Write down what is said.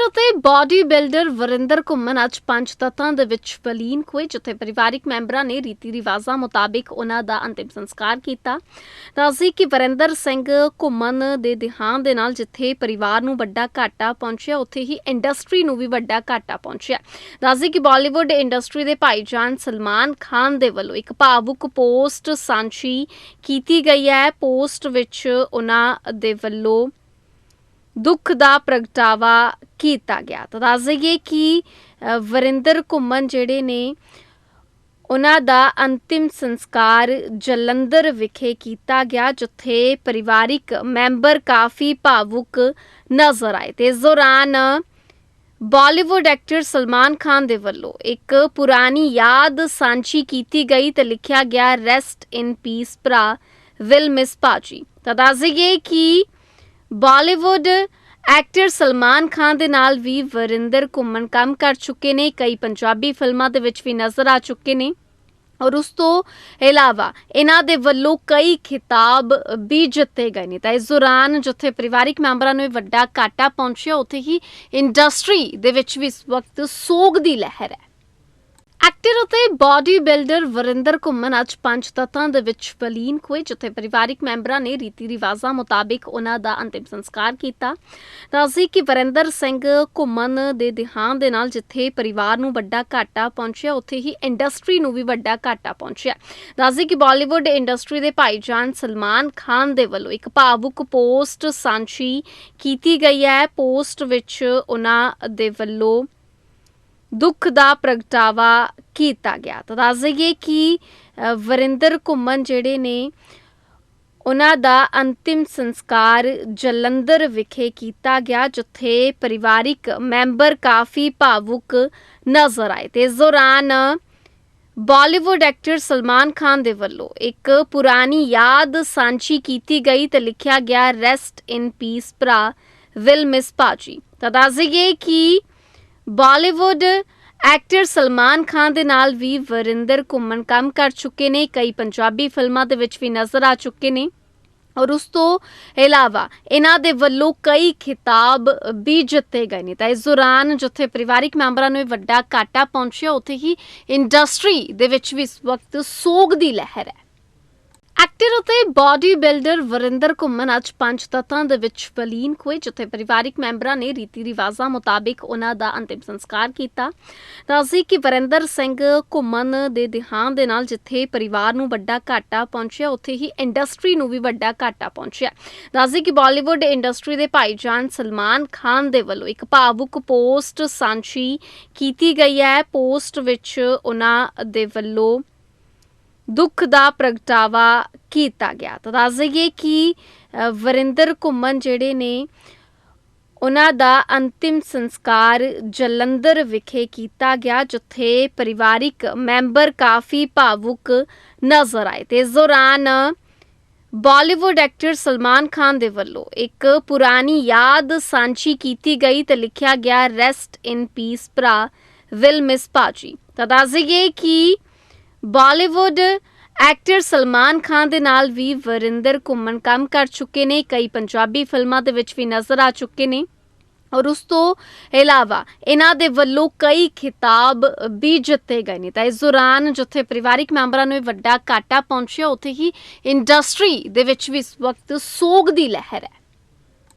Actor ਅਤੇ body builder Varinder ਘੁੰਮਣ ਅੱਜ ਪੰਜ ਤੱਤਾਂ ਦੇ ਵਿੱਚ ਬਲੀਨ ਹੋਏ, ਜਿੱਥੇ ਪਰਿਵਾਰਿਕ ਮੈਂਬਰਾਂ ਨੇ ਰੀਤੀ ਰਿਵਾਜ਼ਾਂ ਮੁਤਾਬਿਕ ਉਹਨਾਂ ਦਾ ਅੰਤਿਮ ਸੰਸਕਾਰ ਕੀਤਾ। ਦੱਸੀ ਕਿ ਵਰਿੰਦਰ ਸਿੰਘ ਘੁੰਮਣ ਦੇ ਦੇਹਾਂਤ ਦੇ ਨਾਲ ਜਿੱਥੇ ਪਰਿਵਾਰ ਨੂੰ ਵੱਡਾ ਘਾਟਾ ਪਹੁੰਚਿਆ, ਉੱਥੇ ਹੀ ਇੰਡਸਟਰੀ ਨੂੰ ਵੀ ਵੱਡਾ ਘਾਟਾ ਪਹੁੰਚਿਆ। ਦੱਸੀ ਕਿ ਬਾਲੀਵੁੱਡ ਇੰਡਸਟਰੀ ਦੇ ਭਾਈਜਾਨ ਸਲਮਾਨ ਖਾਨ ਦੇ ਵੱਲੋਂ ਇੱਕ ਭਾਵੁਕ ਪੋਸਟ ਸਾਂਝੀ ਕੀਤੀ ਗਈ ਹੈ। ਪੋਸਟ ਵਿੱਚ ਉਹਨਾਂ ਦੇ ਵੱਲੋਂ ਦੁੱਖ ਦਾ ਪ੍ਰਗਟਾਵਾ ਕੀਤਾ ਗਿਆ। ਤਾਂ ਦੱਸ ਦਈਏ ਕਿ ਵਰਿੰਦਰ ਘੁੰਮਣ ਜਿਹੜੇ ਨੇ, ਉਹਨਾਂ ਦਾ ਅੰਤਿਮ ਸੰਸਕਾਰ ਜਲੰਧਰ ਵਿਖੇ ਕੀਤਾ ਗਿਆ, ਜਿੱਥੇ ਪਰਿਵਾਰਿਕ ਮੈਂਬਰ ਕਾਫੀ ਭਾਵੁਕ ਨਜ਼ਰ ਆਏ। ਤੇ ਇਸ ਦੌਰਾਨ ਬਾਲੀਵੁੱਡ ਐਕਟਰ ਸਲਮਾਨ ਖਾਨ ਦੇ ਵੱਲੋਂ ਇੱਕ ਪੁਰਾਣੀ ਯਾਦ ਸਾਂਝੀ ਕੀਤੀ ਗਈ ਤੇ ਲਿਖਿਆ ਗਿਆ ਰੈਸਟ ਇਨ ਪੀਸ ਭਰਾ ਵਿਲ ਮਿਸ ਪਾਜੀ ਤਾਂ ਦੱਸ ਦਈਏ ਕਿ ਬਾਲੀਵੁੱਡ ਐਕਟਰ ਸਲਮਾਨ ਖਾਨ ਦੇ ਨਾਲ ਵੀ ਵਰਿੰਦਰ ਘੁੰਮਣ ਕੰਮ ਕਰ ਚੁੱਕੇ ਨੇ, ਕਈ ਪੰਜਾਬੀ ਫਿਲਮਾਂ ਦੇ ਵਿੱਚ ਵੀ ਨਜ਼ਰ ਆ ਚੁੱਕੇ ਨੇ। ਔਰ ਉਸ ਤੋਂ ਇਲਾਵਾ ਇਹਨਾਂ ਦੇ ਵੱਲੋਂ ਕਈ ਖਿਤਾਬ ਵੀ ਜਿੱਤੇ ਗਏ ਨੇ। ਤਾਂ ਇਸ ਦੌਰਾਨ ਜਿੱਥੇ ਪਰਿਵਾਰਿਕ ਮੈਂਬਰਾਂ ਨੂੰ ਇਹ ਵੱਡਾ ਘਾਟਾ ਪਹੁੰਚਿਆ, ਉੱਥੇ ਹੀ ਇੰਡਸਟਰੀ ਦੇ ਵਿੱਚ ਵੀ ਇਸ ਵਕਤ ਸੋਗ ਦੀ ਲਹਿਰ ਹੈ। ਐਕਟਰ ਅਤੇ ਬਾਡੀ ਬਿਲਡਰ ਵਰਿੰਦਰ ਘੁੰਮਣ ਅੱਜ ਪੰਜ ਤੱਤਾਂ ਦੇ ਵਿੱਚ ਬਲੀਨ ਹੋਏ, ਜਿੱਥੇ ਪਰਿਵਾਰਿਕ ਮੈਂਬਰਾਂ ਨੇ ਰੀਤੀ ਰਿਵਾਜ਼ਾਂ ਮੁਤਾਬਿਕ ਉਹਨਾਂ ਦਾ ਅੰਤਿਮ ਸੰਸਕਾਰ ਕੀਤਾ। ਦੱਸਦੀ ਕਿ ਵਰਿੰਦਰ ਸਿੰਘ ਘੁੰਮਣ ਦੇ ਦੇਹਾਂਤ ਦੇ ਨਾਲ ਜਿੱਥੇ ਪਰਿਵਾਰ ਨੂੰ ਵੱਡਾ ਘਾਟਾ ਪਹੁੰਚਿਆ, ਉੱਥੇ ਹੀ ਇੰਡਸਟਰੀ ਨੂੰ ਵੀ ਵੱਡਾ ਘਾਟਾ ਪਹੁੰਚਿਆ। ਦੱਸਦੀ ਕਿ ਬਾਲੀਵੁੱਡ ਇੰਡਸਟਰੀ ਦੇ ਭਾਈਜਾਨ ਸਲਮਾਨ ਖਾਨ ਦੇ ਵੱਲੋਂ ਇੱਕ ਭਾਵੁਕ ਪੋਸਟ ਸਾਂਝੀ ਕੀਤੀ ਗਈ ਹੈ। ਪੋਸਟ ਵਿੱਚ ਉਹਨਾਂ ਦੇ ਵੱਲੋਂ ਦੁੱਖ ਦਾ ਪ੍ਰਗਟਾਵਾ ਕੀਤਾ ਗਿਆ। ਤਾਂ ਦੱਸ ਦਈਏ ਕਿ ਵਰਿੰਦਰ ਘੁੰਮਣ ਜਿਹੜੇ ਨੇ, ਉਹਨਾਂ ਦਾ ਅੰਤਿਮ ਸੰਸਕਾਰ ਜਲੰਧਰ ਵਿਖੇ ਕੀਤਾ ਗਿਆ, ਜਿੱਥੇ ਪਰਿਵਾਰਿਕ ਮੈਂਬਰ ਕਾਫੀ ਭਾਵੁਕ ਨਜ਼ਰ ਆਏ। ਤੇ ਇਸ ਦੌਰਾਨ ਬਾਲੀਵੁੱਡ ਐਕਟਰ ਸਲਮਾਨ ਖਾਨ ਦੇ ਵੱਲੋਂ ਇੱਕ ਪੁਰਾਣੀ ਯਾਦ ਸਾਂਝੀ ਕੀਤੀ ਗਈ ਤੇ ਲਿਖਿਆ ਗਿਆ ਰੈਸਟ ਇਨ ਪੀਸ ਭਰਾ, ਵਿਲ ਮਿਸ ਪਾਜੀ ਤਾਂ ਦੱਸ ਦਈਏ ਕਿ ਬਾਲੀਵੁੱਡ ਐਕਟਰ ਸਲਮਾਨ ਖਾਨ ਦੇ ਨਾਲ ਵੀ ਵਰਿੰਦਰ ਘੁੰਮਣ ਕੰਮ ਕਰ ਚੁੱਕੇ ਨੇ। ਕਈ ਪੰਜਾਬੀ ਫਿਲਮਾਂ ਦੇ ਵਿੱਚ ਵੀ ਨਜ਼ਰ ਆ ਚੁੱਕੇ ਨੇ। ਔਰ ਉਸ ਤੋਂ ਇਲਾਵਾ ਇਹਨਾਂ ਦੇ ਵੱਲੋਂ ਕਈ ਖਿਤਾਬ ਵੀ ਜਿੱਤੇ ਗਏ ਨੇ। ਤਾਂ ਇਸ ਦੌਰਾਨ ਜਿੱਥੇ ਪਰਿਵਾਰਿਕ ਮੈਂਬਰਾਂ ਨੂੰ ਇਹ ਵੱਡਾ ਘਾਟਾ ਪਹੁੰਚਿਆ, ਉੱਥੇ ਹੀ ਇੰਡਸਟਰੀ ਦੇ ਵਿੱਚ ਵੀ ਇਸ ਵਕਤ ਸੋਗ ਦੀ ਲਹਿਰ ਹੈ। ਐਕਟਰ ਅਤੇ ਬਾਡੀ ਬਿਲਡਰ ਵਰਿੰਦਰ ਘੁੰਮਣ ਅੱਜ ਪੰਜ ਤੱਤਾਂ ਦੇ ਵਿੱਚ ਬਲੀਨ ਹੋਏ, ਜਿੱਥੇ ਪਰਿਵਾਰਿਕ ਮੈਂਬਰਾਂ ਨੇ ਰੀਤੀ ਰਿਵਾਜ਼ਾਂ ਮੁਤਾਬਿਕ ਉਹਨਾਂ ਦਾ ਅੰਤਿਮ ਸੰਸਕਾਰ ਕੀਤਾ। ਦੱਸੀ ਕਿ ਵਰਿੰਦਰ ਸਿੰਘ ਘੁੰਮਣ ਦੇ ਦੇਹਾਂਤ ਦੇ ਨਾਲ ਜਿੱਥੇ ਪਰਿਵਾਰ ਨੂੰ ਵੱਡਾ ਘਾਟਾ ਪਹੁੰਚਿਆ, ਉੱਥੇ ਹੀ ਇੰਡਸਟਰੀ ਨੂੰ ਵੀ ਵੱਡਾ ਘਾਟਾ ਪਹੁੰਚਿਆ। ਦੱਸੀ ਕਿ ਬਾਲੀਵੁੱਡ ਇੰਡਸਟਰੀ ਦੇ ਭਾਈਜਾਨ ਸਲਮਾਨ ਖਾਨ ਦੇ ਵੱਲੋਂ ਇੱਕ ਭਾਵੁਕ ਪੋਸਟ ਸਾਂਝੀ ਕੀਤੀ ਗਈ ਹੈ। ਪੋਸਟ ਵਿੱਚ ਉਹਨਾਂ ਦੇ ਵੱਲੋਂ ਦੁੱਖ ਦਾ ਪ੍ਰਗਟਾਵਾ ਕੀਤਾ ਗਿਆ। ਤਾਂ ਦੱਸ ਦਈਏ ਕਿ ਵਰਿੰਦਰ ਘੁੰਮਣ ਜਿਹੜੇ ਨੇ, ਉਹਨਾਂ ਦਾ ਅੰਤਿਮ ਸੰਸਕਾਰ ਜਲੰਧਰ ਵਿਖੇ ਕੀਤਾ ਗਿਆ, ਜਿੱਥੇ ਪਰਿਵਾਰਿਕ ਮੈਂਬਰ ਕਾਫੀ ਭਾਵੁਕ ਨਜ਼ਰ ਆਏ। ਤੇ ਇਸ ਦੌਰਾਨ ਬਾਲੀਵੁੱਡ ਐਕਟਰ ਸਲਮਾਨ ਖਾਨ ਦੇ ਵੱਲੋਂ ਇੱਕ ਪੁਰਾਣੀ ਯਾਦ ਸਾਂਝੀ ਕੀਤੀ ਗਈ ਤੇ ਲਿਖਿਆ ਗਿਆ ਰੈਸਟ ਇਨ ਪੀਸ ਭਰਾ ਵਿਲ ਮਿਸ ਪਾਜੀ ਤਾਂ ਦੱਸ ਦਈਏ ਕਿ ਬਾਲੀਵੁੱਡ ਐਕਟਰ ਸਲਮਾਨ ਖਾਨ ਦੇ ਨਾਲ ਵੀ ਵਰਿੰਦਰ ਘੁੰਮਣ ਕੰਮ ਕਰ ਚੁੱਕੇ ਨੇ। ਕਈ ਪੰਜਾਬੀ ਫਿਲਮਾਂ ਦੇ ਵਿੱਚ ਵੀ ਨਜ਼ਰ ਆ ਚੁੱਕੇ ਨੇ। ਔਰ ਉਸ ਤੋਂ ਇਲਾਵਾ ਇਹਨਾਂ ਦੇ ਵੱਲੋਂ ਕਈ ਖਿਤਾਬ ਵੀ ਜਿੱਤੇ ਗਏ ਨੇ। ਤਾਂ ਇਸ ਦੌਰਾਨ ਜਿੱਥੇ ਪਰਿਵਾਰਿਕ ਮੈਂਬਰਾਂ ਨੂੰ ਇਹ ਵੱਡਾ ਘਾਟਾ ਪਹੁੰਚਿਆ, ਉੱਥੇ ਹੀ ਇੰਡਸਟਰੀ ਦੇ ਵਿੱਚ ਵੀ ਇਸ ਵਕਤ ਸੋਗ ਦੀ ਲਹਿਰ ਹੈ।